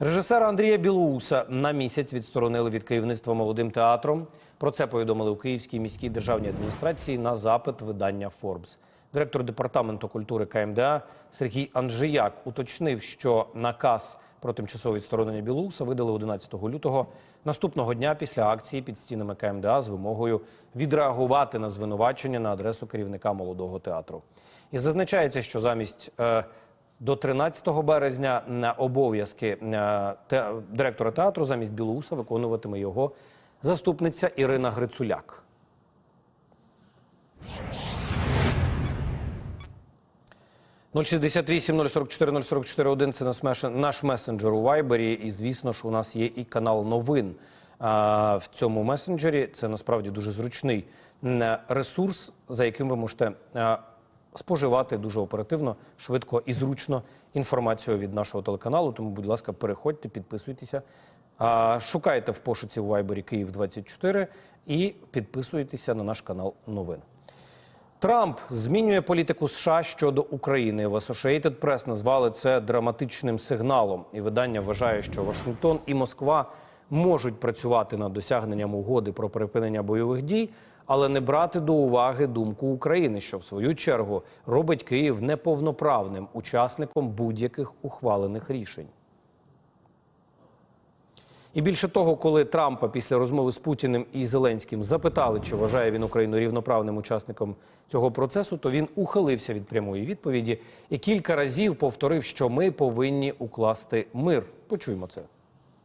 Режисера Андрія Білоуса на місяць відсторонили від керівництва молодим театром. Про це повідомили у Київській міській державній адміністрації на запит видання Форбс. Директор департаменту культури КМДА Сергій Анжияк уточнив, що наказ про тимчасове відсторонення Білоуса видали 11 лютого наступного дня після акції під стінами КМДА з вимогою відреагувати на звинувачення на адресу керівника молодого театру. І зазначається, що замість е, до 13 березня на обов'язки е, директора театру замість Білоуса виконуватиме його заступниця Ірина Грицуляк. – 068 044 044 1 – це наш месенджер у Вайбері. І, звісно ж, у нас є і канал новин а, в цьому месенджері. Це насправді дуже зручний ресурс, за яким ви можете а, споживати дуже оперативно, швидко і зручно інформацію від нашого телеканалу. Тому, будь ласка, переходьте, підписуйтеся. Шукайте в пошуці у Вайбері Київ 24 і підписуйтеся на наш канал новин. Трамп змінює політику США щодо України. В Associated Press назвали це драматичним сигналом. І видання вважає, що Вашингтон і Москва можуть працювати над досягненням угоди про припинення бойових дій, але не брати до уваги думку України, що в свою чергу робить Київ неповноправним учасником будь-яких ухвалених рішень. І більше того, коли Трампа після розмови з Путіним і Зеленським запитали, чи вважає він Україну рівноправним учасником цього процесу, то він ухилився від прямої відповіді і кілька разів повторив, що ми повинні укласти мир. Почуємо це.